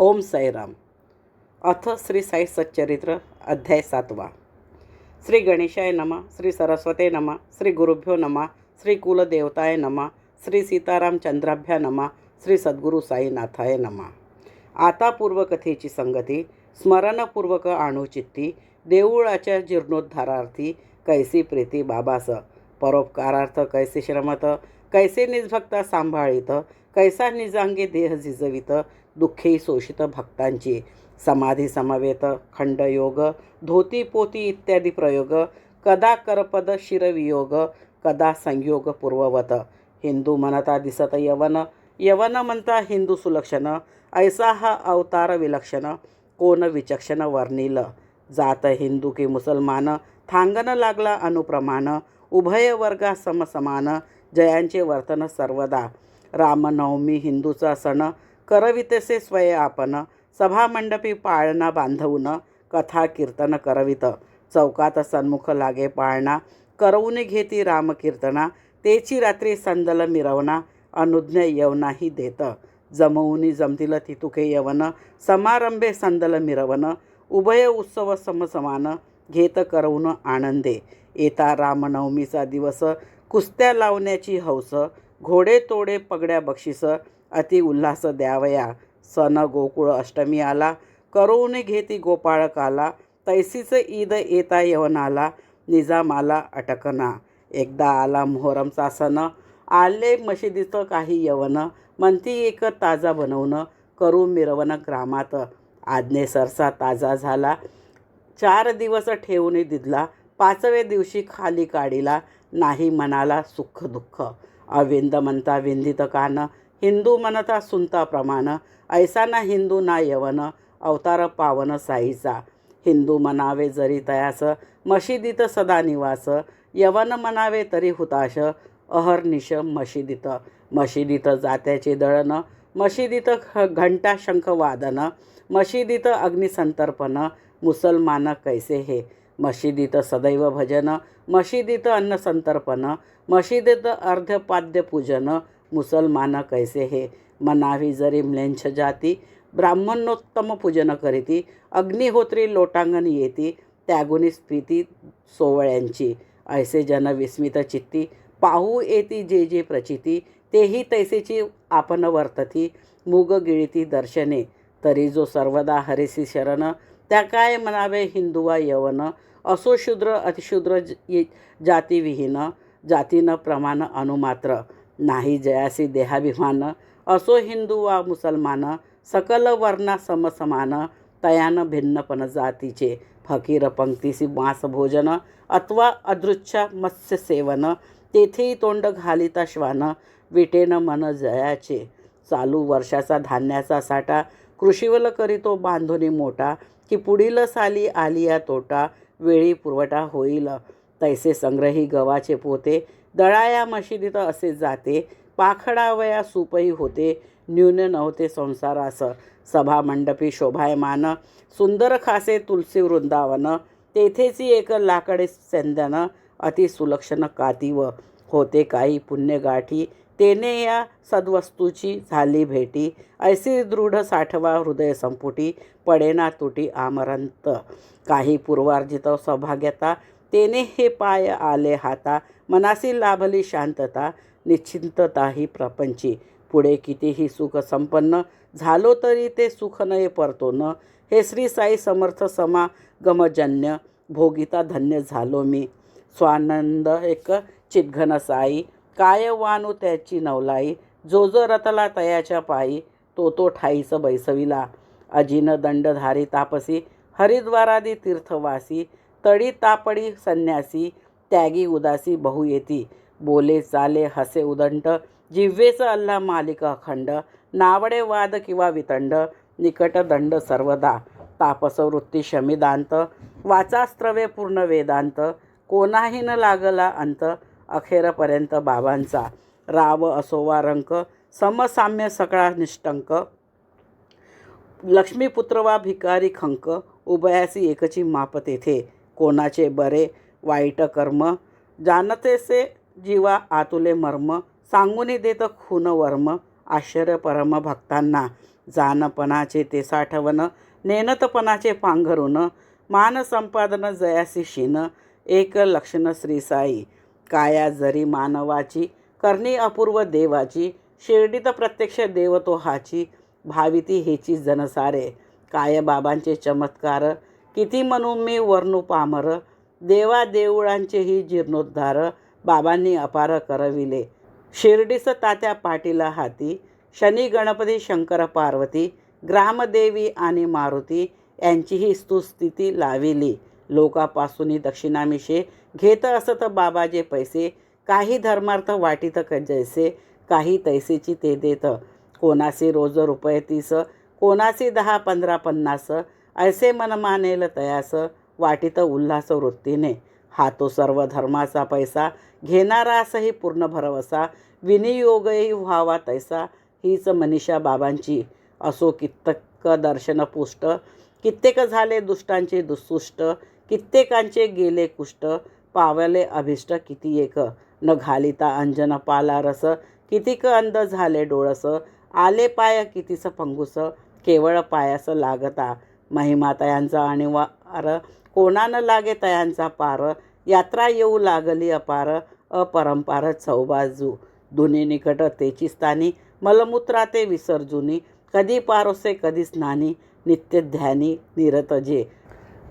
ओम साईराम अथ श्री साई सच्चरित्र अध्याय सातवा. श्री गणेशाय नमः श्री सरस्वते नमः श्री गुरुभ्यो नमः श्री कुलदेवताय नमः श्री सीताराम चंद्राभ्या नमः श्री सद्गुरू साईनाथाय नमः. आता पूर्वकथेची संगती स्मरणपूर्वक आणू देऊळाच्या जीर्णोद्धारार्थी कैसी प्रीती बाबास परोपकारार्थ कैसे श्रमत कैसे निजभक्ता सांभाळीत कैसा निजांगी देह झिजवित दुःखी शोषित भक्तांची समाधी समवेत खंडयोग धोती पोती इत्यादी प्रयोग कदा करपद शिरवियोग कदा संयोग पूर्ववत. हिंदू म्हणता दिसत यवन यवन म्हणता हिंदू सुलक्षण ऐसा हा अवतार विलक्षण कोण विचक्षण वर्णिल. जात हिंदू की मुसलमान थांगन लागला अनुप्रमाण उभय वर्गा समसमान जयांचे वर्तन सर्वदा. रामनवमी हिंदूचा सण करवितसे स्वय आपण सभामंडपी पाळणा बांधवून कथा कीर्तन करवित. चौकात सन्मुख लागे पाळणा करवून घेती रामकीर्तना तेची रात्री संदल मिरवना अनुज्ञ यवनाही देत. जमवून जमतील तितुके यवन समारंभे संदल मिरवन उभय उत्सव समसमान घेत करवून आनंदे. येता रामनवमीचा दिवस कुस्त्या लावण्याची हौस घोडे तोडे पगड्या बक्षीस अति उल्हास द्यावया. सण गोकुळ अष्टमी आला. करून घेती गोपाळकाला. तैसीच ईद येता यवनाला. निजामाला अटकना. एकदा आला मोहरमचा सण. आले मशिदीचं काही यवन. म्हणती एक ताजा बनवणं करू मिरवण ग्रामात. आज्ञे सरसा ताजा झाला. चार दिवस ठेवून दिदला. पाचव्या दिवशी खाली काढिला. नाही मनाला सुख दुःख. अविंद म्हणता विंदित कान. हिंदू मनता सुनता प्रमाण ऐसा ना हिंदू ना यवन अवतार पावन साईचा हिंदू म्हणावे जरी तयास मशिदीत सदा निवास यवन म्हणावे तरी हुताश अहर्निश मशिदीत। मशिदीत जात्याचे दळण मशिदीत घंटा शंख वादन मशिदीत अग्निसंतर्पण मुसलमान कैसे हे? मशिदीत सदैव भजन मशिदीत अन्नसंतर्पण मशिदीत अर्ध्यपाद्य पूजन मुसलमान कैसे हे? मनावी जरी म्लेंछ जाती ब्राह्मणोत्तम पूजन करीती अग्निहोत्री लोटांगण येती त्यागुनी स्फिती सोवळ्यांची. ऐसे जन विस्मित चित्ती पाहू येती जे जे प्रचिती तेही तैसेची आपण वर्तती मुग गिळती दर्शने. तरी जो सर्वदा हरिसी शरण त्या काय म्हणावे हिंदुवा यवन? असो शूद्र अतिशूद्र ज- जातीविहीन जातीनं प्रमाण अनुमात्र. नाही जयासी देहाभिमान असो हिंदू वा मुसलमान सकल वर्णा समसमान तयान भिन्नपण जातीचे फकीर पंक्तीसी मांस भोजन अथवा अदृच्छा मत्स्य सेवन तेथेही तोंड घालिता श्वान विटेन मन जयाचे. चालू वर्षाचा धान्याचा साठा कृषीवल करीतो बांधुनी मोठा की पुढील साली आलिया तोटा वेळी पुरवठा होईल. तैसे संग्रही गव्हाचे पोते दळाया मशिदीत असे जाते पाखडावया सूपही होते न्यून नव्हते संसारास सभामंडपी शोभायमान सुंदर खासे तुलसी वृंदावन तेथेची एक लाकडे सेंदन अति सुलक्षण कातीव. होते काही पुण्यगाठी तेने या सद्वस्तूची झाली भेटी. ऐसी दृढ साठवा हृदय संपुटी पडेना तुटी आमरंत. काही पूर्वार्जित सौभाग्यता तेने हे पाय आले हाता. मनासी लाभली शांतता निश्चिंतता ही प्रपंची. पुढे कितीही सुख संपन्न झालो तरी ते सुख नये परतो न. हे श्री साई समर्थ समागमजन्य भोगिता धन्य झालो मी. स्वानंद एक चितघन साई काय वानू त्याची नवलाई. जो जो रतला तयाच्या पायी तो तो ठाईस बैसविला. अजिन दंडधारी तापसी हरिद्वारादी तीर्थवासी तडी तापडी संन्यासी त्यागी उदासी बहु येती. बोले चाले हसे उदंड जिव्हेचं अल्ला मालिक अखंड नावडे वाद किंवा वितंड निकट दंड सर्वदा. तापसवृत्ती शमिदांत वाचास्त्रवे पूर्ण वेदांत कोणाही न लागला अंत अखेरपर्यंत बाबांचा. राव असोवा रंक समसाम्य सकळा निष्टंक लक्ष्मीपुत्र वा भिकारी खंक उभयासी एकची माप तेथे. कोणाचे बरे वाईट कर्म? जाणतेसे जीवा आतुले मर्म सांगून देत खून वर्म आश्चर्य परम भक्तांना. जानपणाचे ते साठवण नेनतपणाचे पांघरून मान संपादन जयासी शिन एक लक्षण श्रीसाई काया जरी मानवाची करणी अपूर्व देवाची शिर्डीत प्रत्यक्ष देवतो हाची भाविती हेची जनसारे काय बाबांचे चमत्कार किती म्हणून मी वर्णू पामर. देवा देवळांचेही जीर्णोद्धार. बाबांनी अपार करविले. शिर्डीस तात्या पाटीला हाती. शनी गणपती शंकर पार्वती. ग्रामदेवी आणि मारुती यांचीही स्तुस्थिती लाविली. लोकापासून दक्षिणामिषे घेत असत बाबाजे पैसे. काही धर्मार्थ वाटीत क जैसे काही तैसेची ते देत. कोणासी रोज रुपये तीस कोणासी दहा पंधरा पन्नास. ऐसे मन मानेल तयास वाटीत उल्हास वृत्तीने. हा तो सर्व धर्माचा पैसा घेणारासही पूर्ण भरवसा विनियोगही व्हावा तैसा हीच मनीषा बाबांची असो कित्येक दर्शन पुष्ट. कित्येक झाले दुष्टांचे दुसुष्ट कित्येकांचे गेले कुष्ट पावले अभिष्ट किती एक. न घालिता अंजन पाला रस कितीक अंध झाले डोळस आले पाय कितीस पंगुस केवळ पायास लागता महिमा तयांचा वार कोणानं लागे तयांचा पार? यात्रा येऊ लागली अपार. अपरंपार चौबाजू. दुनी निकट तेची स्थानी. मलमूत्रा ते विसर्जुनी कधी पारोसे कधी स्नानी. नित्य ध्यानी निरत जे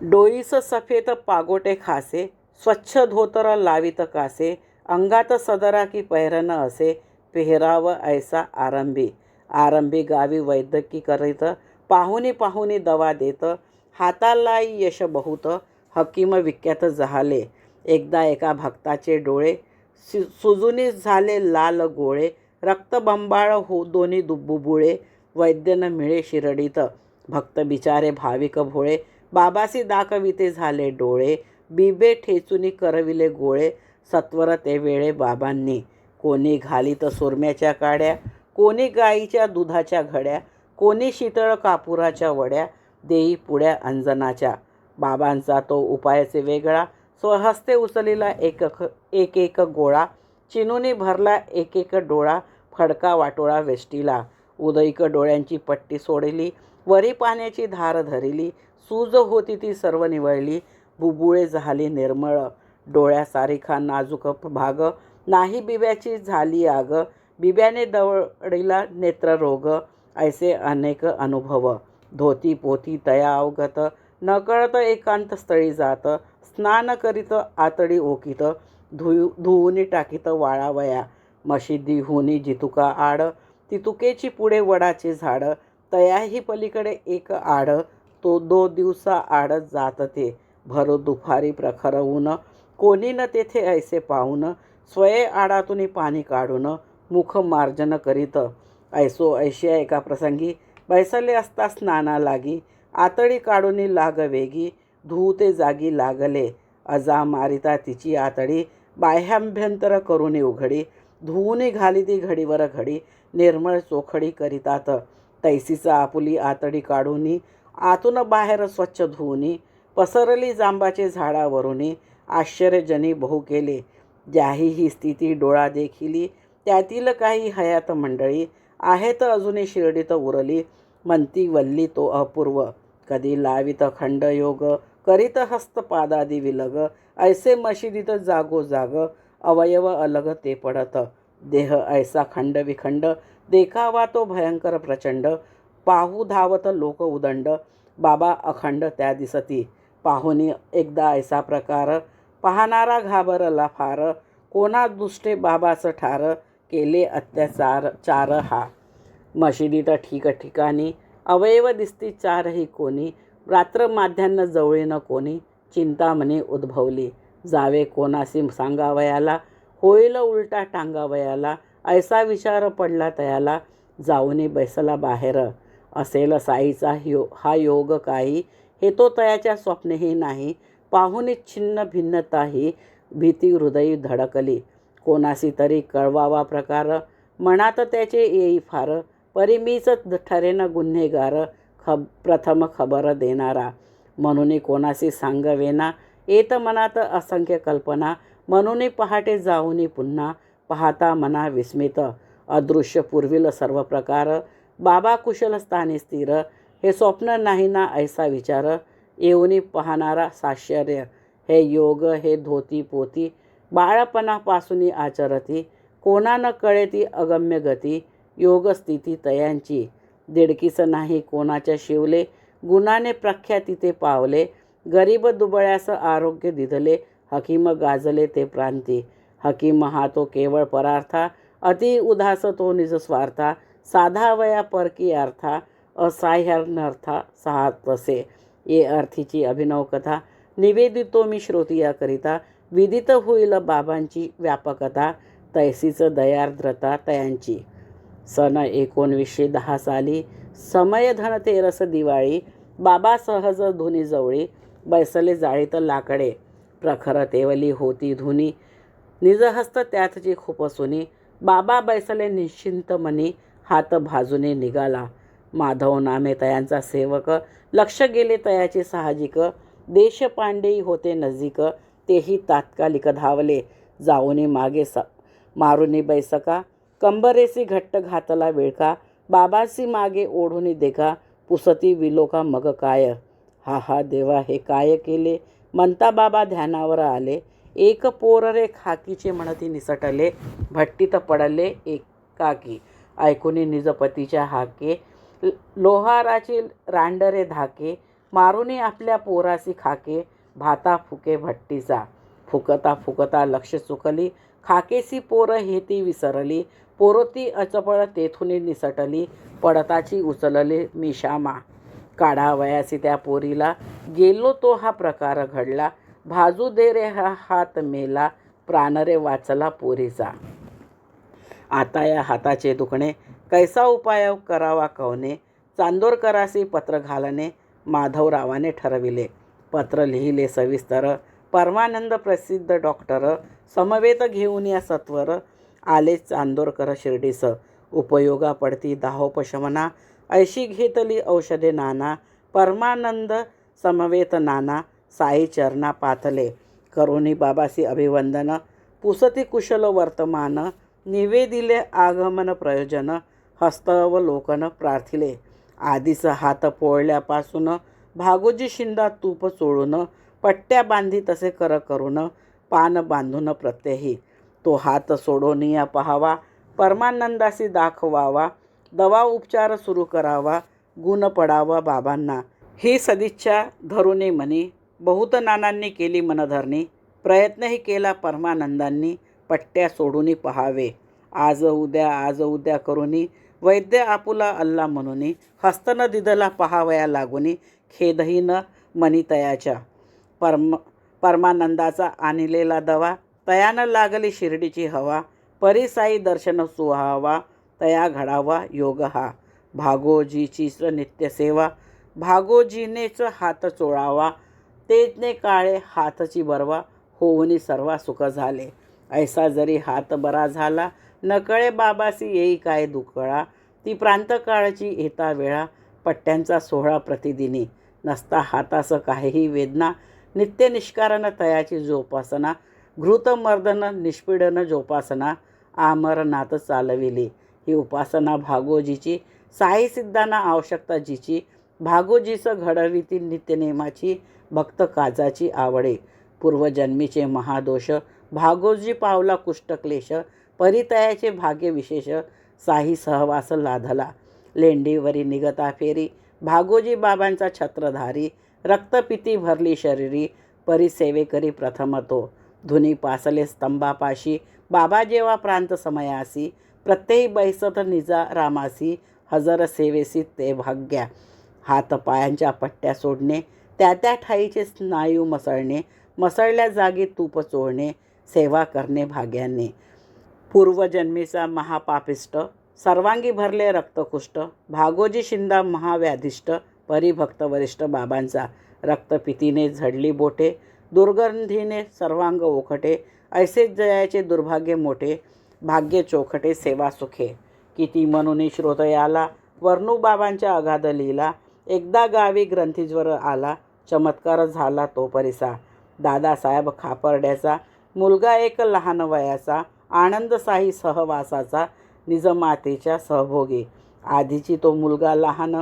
डोईस सफेद पागोटे खासे. स्वच्छ धोतर लावित कासे. अंगात सदरा की पैरन असे. पेहराव ऐसा आरंभी. आरंभी गावी वैद्यकी करीत पाहुणे पाहुणे दवा देत हातालाही यश बहुत हकीम विख्यात झाले. एकदा एका भक्ताचे डोळे सु सुजुनी झाले लाल गोळे रक्तबंबाळ हो दोन्ही दुबुबुळे वैद्यन मिळे शिरडीत. भक्त बिचारे भाविक भोळे बाबासी दाखविते झाले डोळे बिबे ठेचुनी करविले गोळे सत्वर ते वेळे बाबांनी. कोणी घालीत सुरम्याच्या काड्या कोणी गाईच्या दुधाच्या घड्या कोणी शीतळ कापुराच्या वड्या देई पुड्या अंजनाच्या. बाबांचा तो उपायाचे वेगळा. स्वहस्ते उचलीला एक एक एक गोळा. चिनुनी भरला एक एक डोळा. फडका वाटोळा वेष्टीला. उदयक डोळ्यांची पट्टी सोडली. वरी पाण्याची धार धरिली. सूज होती ती सर्व निवळली. बुबुळे झाली निर्मळ. डोळ्या सारिखा नाजूक भाग. नाही बिब्याची झाली आग. बिब्याने दवडीला नेत्ररोग. ऐसे अनेक अनुभव. धोती पोथी तया अवगत. नकळत एकांत स्थळी जात. स्नान करीत आतडी ओकीत. धुयू धुवूनी टाकीत वाळावया. मशिदी हुनी जितुका आड. तितुकेची पुढे वडाचे झाड. तयाही पलीकडे एक आड. तो दो दिवसा आड जात ते. भर दुपारी प्रखर ऊन. कोणी न तेथे ऐसे पाहून. स्वये आडातून पाणी काढून. मुख मार्जन करीत. ऐसो ऐशिया एका प्रसंगी बैसले असता स्नाना लागी आतडी काढून लाग वेगी धुते जागी लागले. अजा मारिता तिची आतडी बाह्याभ्यंतर करून उघडी धुवून घाली ती घडीवर घडी निर्मळ चोखडी करीतात. तैसीचा आपुली आतडी काढूनी आतून बाहेर स्वच्छ धुवूनी पसरली जांबाचे झाडावरुनी आश्चर्यजनी बहु केले. ज्याही ही स्थिती डोळा देखिली त्यातील काही हयात मंडळी आहेत अजूनही शिर्डीत उरली. म्हणती वल्ली तो अपूर्व. कधी लावित खंडयोग करीत हस्तपादादी विलग. ऐसे मशिदीत जागो जाग अवयव अलग ते पडत. देह ऐसा खंड विखंड देखावा तो भयंकर प्रचंड. पाहू धावत लोक उदंड बाबा अखंड त्या दिसती. पाहुनी एकदा ऐसा प्रकार पाहणारा घाबरला फार. कोणा दुष्टे बाबाचं ठार केले अत्याचार चार हा. मशिदीत ठिकठिकाणी अवयव दिसती चारही कोणी. रात्र माध्यान्न जवळीनं कोणी. चिंतामणी उद्भवली. जावे कोणासी सांगावयाला. होईल उलटा टांगावयाला. ऐसा विचार पडला तयाला. जाऊने बैसला बाहेर. असेल साईचा यो हा योग काही. हे तो तयाच्या स्वप्नेही नाही. पाहुनी छिन्न भिन्नताही. भीती हृदयी धडकली. कोणासी तरी कळवावा प्रकार. मनात त्याचे येई फार. परी मीच ठरेन गुन्हेगार. खब प्रथम खबर देणारा. म्हणून कोणाशी सांगवेना. येत मनात असंख्य कल्पना. म्हणून पहाटे जाऊनी पुन्हा पाहता मना विस्मित. अदृश्य पूर्वील सर्व प्रकार. बाबा कुशल स्थानी स्थिर. हे स्वप्न नाही ना ऐसा विचार. येऊनी पाहणारा साश्चर्य हे योग हे धोती पोती बाळपणापासून आचरती कोणा न कळे ती अगम्य गती? योगस्थिती तयांची. दिडकीचं नाही कोणाच्या शिवले. गुणाने प्रख्याती ते पावले. गरीब दुबळ्यास आरोग्य दिधले. हकीम गाजले ते प्रांती. हकीम हा तो केवळ परार्था. अति उदास तो निज स्वार्था. साधा वया परकी अर्था असाह्यानर्था सहा तसे. ये अर्थीची अभिनव कथा निवेदितो मी श्रोतियाकरिता. विदित होईल बाबांची व्यापकता तैसीचं दयार्द्रता तयांची. सन एकोणवीसशे दहा साली समयधन तेरस दिवाळी बाबा सहज धुनी जवळी बैसले जाळीत लाकडे. प्रखर तेवली होती धुनी निजहस्त त्यातची खुपसुनी. बाबा बैसले निश्चिंत मनी हात भाजूने निघाला. माधव नामे तयांचा सेवक लक्ष गेले तयाचे साहजिक. देशपांडेही होते नजीक तेही तात्कालिक धावले. जाऊने मागे स मारुनी बैसका कंबरेसी घट्ट घातला वेळका बाबासी मागे ओढूनी देखा पुसती विलोका मग काय? हा हा देवा हे काय केले? म्हणता बाबा ध्यानावर आले. एक पोर रे खाकीचे म्हणती निसटले भट्टीत पडले एकाकी ऐकुनी निजपतीच्या हाके लोहाराची लोहाराचे रांडरे धाके मारुनी आपल्या पोरासी खाके भाता फुके भट्टीचा. फुकता फुकता लक्ष चुकली. खाकेसी पोर हेती विसरली. पोरोती अचपळ तेथुनी निसटली. पडताची उचलले मिशामा. काढावयासी त्या पोरीला. गेलो तो हा प्रकार घडला. भाजू दे रे हा हात मेला. प्राणरे वाचला पोरीचा. आता या हाताचे दुखणे. कैसा उपाय करावा कवने? चांदोरकरासी पत्र घालणे. माधवरावाने ठरविले. पत्र लिहिले सविस्तर. परमानंद प्रसिद्ध डॉक्टर समवेत घेऊन या सत्वर आले चांदोरकर शिर्डीस. उपयोगा पडती दाहोपशमना. ऐशी घेतली औषधे नाना. परमानंद समवेत नाना. साई चरणा पाथले. करुणी बाबासी अभिवंदन. पुसती कुशल वर्तमान. निवेदिले आगमन प्रयोजन. हस्तवलोकन प्रार्थिले. आधीच हात पोळल्यापासून भागोजी शिंदा तूप चोळून पट्ट्या बांधी तसे कर करून पान बांधून प्रत्यही. तो हात सोडून या पहावा परमानंदासी दाखवावा दवा उपचार सुरू करावा गुण पडावा बाबांना. ही सदिच्छा धरुणी म्हणी बहुत नानांनी केली मनधरणी प्रयत्नही केला परमानंदांनी पट्ट्या सोडूनी पहावे. आज उद्या आज उद्या करूनी वैद्य आपुला अल्ला म्हणून हस्तन दिदला पहावया लागुनी खेदही न मनितयाच्या परम परमानंदाचा आणलेला दवा तयानं लागली शिर्डीची हवा परिसाई दर्शन सुहावा तया घडावा योग हा. भागोजीचीच नित्यसेवा भागोजीनेच हात चोळावा तेजने काळे हातची बरवा होऊनी सर्वा सुख झाले. ऐसा जरी हात बरा झाला नकळे बाबासी येई काय दुकळा ती प्रांतकाळची येता वेळा पट्ट्यांचा सोहळा प्रतिदिनी. नसता हातासं काहीही वेदना नित्यनिष्कारण तयाची जोपासना घृतमर्दन निष्पीडन जोपासना आमरनाथ चालविली. ही उपासना भागोजीची साई सिद्धांना आवश्यकता जिची भागोजीचं घडविती नित्यनेमाची भक्त काजाची आवडे. पूर्वजन्मीचे महादोष भागोजी पावला कुष्ठक्लेश परितयाचे भाग्य विशेष साही सहवास लाधला. लेंडीवरी निगता फेरी भागोजी बाबांचा छत्रधारी रक्तपिती भरली शरीरी परिसेवेकरी प्रथम तो. धुनी पासले स्तंभापाशी बाबा जेव्हा प्रांत समयासी प्रत्येक बैसत निजा रामासी हजर सेवेसी ते भाग्या. हात पायांच्या पट्ट्या सोडणे त्या त्या ठाईचे स्नायू मसळणे मसळल्या जागी तूप चोळणे सेवा करणे भाग्याने. पूर्वजन्मीचा महापापिष्ट सर्वांगी भरले रक्तकुष्ठ भागोजी शिंदा महाव्याधिष्ट परिभक्त वरिष्ठ बाबांचा रक्तपितीने झडली बोटे दुर्गंधीने सर्वांग ओखटे ऐसेच जयाचे दुर्भाग्य मोठे भाग्य चोखटे सेवा सुखे. किती म्हणून श्रोतयाला वर्णूबाबांच्या अगाध लिहिला एकदा गावी ग्रंथीज्वर आला चमत्कार झाला तो परिसा. दादासाहेब खापर्ड्याचा मुलगा एक लहान वयाचा आनंदसाही सहवासाचा निजमातेच्या सहभोगी. आधीची तो मुलगा लहान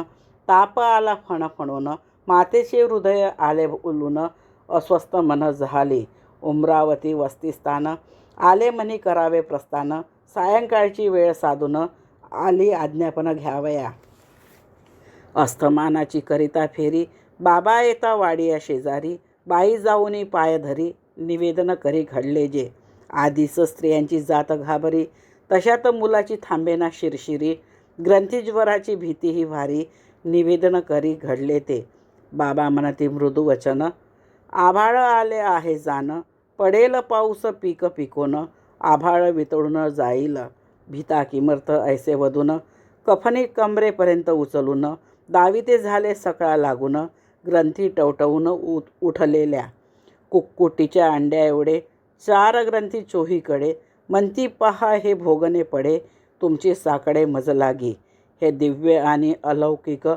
ताप आला फणफणून. मातेचे हृदय आले उलून अस्वस्थ मन झाले. उमरावती वस्तीस्थान आले मनी करावे प्रस्थान. सायंकाळची वेळ साधून आली आज्ञापन घ्यावया. अस्तमानाची करिता फेरी बाबा येता वाडिया शेजारी. बाई जाऊनी पाय धरी निवेदन करी घडले जे. आधीच स्त्रियांची जात घाबरी तशात मुलाची थांबेना शिरशिरी. ग्रंथीज्वराची भीतीही भारी. निवेदन करी घडले ते. बाबा म्हणती मृदू वचन. आभाळ आले आहे जाणं. पडेल पाऊस पीक पिकोन. आभाळ वितळून जाईल. भीता किमर्थ ऐसे वधून. कफनी कमरेपर्यंत उचलून. दाविते झाले सकाळ लागून. ग्रंथी टवटवून उ उठलेल्या. कुक्कुटीच्या अंड्या एवढे चार ग्रंथी चोहीकडे. म्हणती पहा हे भोगणे पडे तुमची साकडे मज लागी. हे दिव्य आणि अलौकिक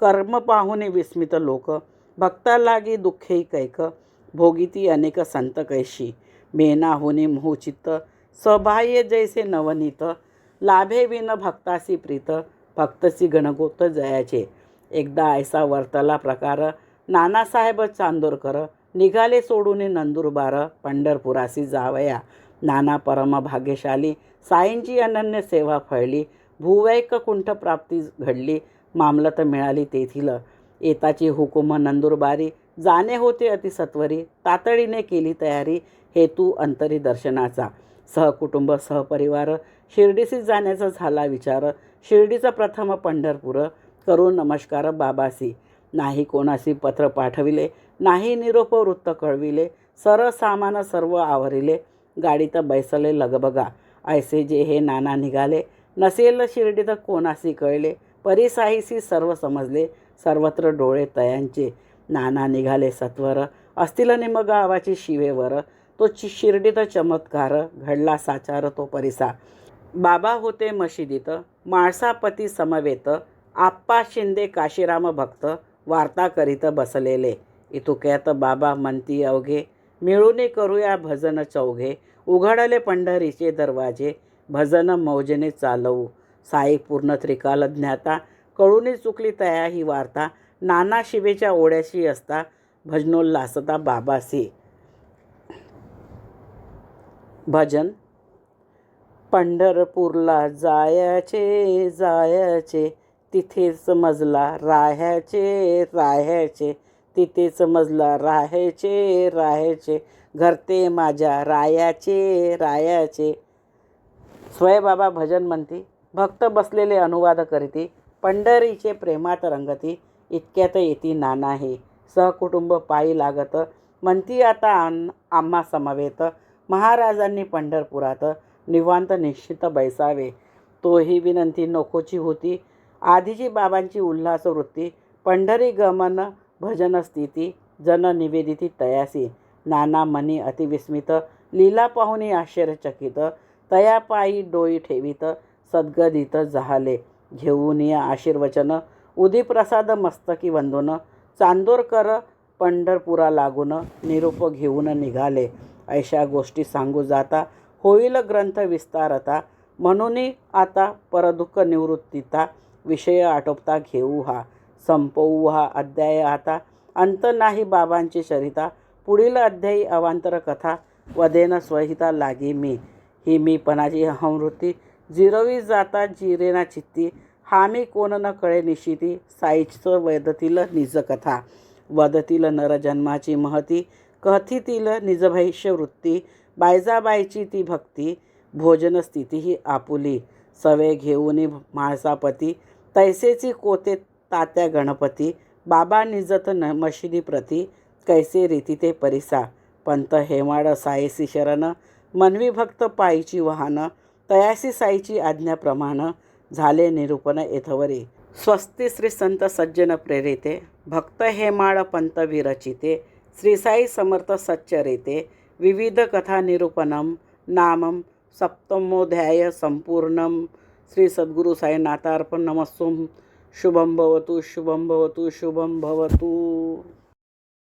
कर्म पाहुणे विस्मित लोक. भक्ता लागी दुःखे कैक. भोगिती अनेक संत कैशी. मेना होणे मोहचित्त स्वबाह्य जैसे नवनीत. लाभे विन भक्तासी प्रीत. भक्तसी गणगोत जयाचे. एकदा ऐसा वर्तला प्रकार. नानासाहेब चांदोरकर. निघाले सोडून नंदुरबार. पंढरपुरासी जावया. नाना परम भाग्यशाली साईंची अनन्य सेवा फळली भूवैक कुंठ प्राप्ती घडली मामलत मिळाली तेथील. येताची हुकुम नंदुरबारी जाणे होते अतिसत्वरी तातडीने केली तयारी हेतू अंतरी दर्शनाचा. सहकुटुंब सहपरिवार शिर्डीसी जाण्याचा झाला विचार शिर्डीचा प्रथम पंढरपूर करून नमस्कार बाबासी. नाही कोणाशी पत्र पाठविले नाही निरोप वृत्त कळविले सर सामान सर्व आवरिले गाडीत बैसले लगबगा ऐसे जे हे नाना निघाले. नसेल शिर्डी तर कोणासी कळले परिसाहीसी सर्व समजले. सर्वत्र डोळे तयांचे. नाना निघाले सत्वर. असतील निम गावाची शिवेवर. तो चि शिर्डीत चमत्कार घडला साचार तो परिसा. बाबा होते मशिदीत. माळसापती समवेत. आप्पा शिंदे काशीराम भक्त. वार्ता करीत बसलेले. इतुक्यात बाबा म्हणती अवघे मिळून करूया भजन चौघे. उघडले पंढरीचे दरवाजे. भजन मौजने चालवू. साई पूर्ण त्रिकाल ज्ञाता. कळूनी चुकली तया ही वार्ता. नाना शिवेच्या ओढ्याशी असता. भजनोल्लासता बाबासी. भजन. पंढरपूरला जायचे जायचे. तिथेच मजला राहायचे राहायचे. तिथेच मजला राहायचे राहायचे. घरते माझ्या. रायाचे रायाचे स्वयंबाबा भजन म्हणती भक्त बसलेले अनुवाद करीती पंढरीचे प्रेमात रंगती इतक्यात येती नाना हे सहकुटुंब पायी लागत म्हणती आता आन आम्हा समवेत. महाराजांनी पंढरपुरात निवांत निश्चित बैसावे. तोही विनंती नकोची होती. आधीची बाबांची उल्हास वृत्ती पंढरी गमन भजन स्थिती जन निवेदिती तयासी नाना मनी अतिविस्मित लीला पाहुणी आश्चर्यचकित तया पायी डोई ठेवीत सद्गदित जहाले घेऊन या आशीर्वचन उदिप्रसाद मस्तकी वंदून चांदोरकर पंढरपुरा लागून निरूप घेऊन निघाले. अशा गोष्टी सांगू जाता होईल ग्रंथ विस्तारता म्हणूनही आता परदुःख निवृत्तीता विषय आटोपता घेऊ हा. संपवू हा अध्याय आता. अंत नाही बाबांची चरिता पुढील अध्यायी अवांतर कथा वदेन स्वहिता लागी मी. ही मी पणाची अहमवृत्ती जिरवी जाता जिरेना चित्ती. हा मी कोण न कळे निशिती. साईचं निज निजकथा वदतील नरजन्माची महती. कथितील निजभैष्यवृत्ती बायजाबाईची ती भक्ती. भोजन स्थिती ही आपुली. सवे घेऊन माळसापती तैसेची कोते तात्या गणपती बाबा निजत न मशिदी प्रती कैसे रीती ते परिसा पंत हेमाड सायसी शरण मनवी भक्त पायीची वाहन तयासी साईची आज्ञाप्रमाण झाले निरूपण येथवरी स्वस्ती श्री संत सज्जन प्रेरिते भक्त हेमाळ पंत विरचिते श्री साई समर्थ सच्चरिते विविध कथा निरूपणम नामम सप्तमोध्याय संपूर्णम श्री सद्गुरु साईनाथार्पण नमस्सुम शुभम भवतु शुभम भवतु शुभम भवतु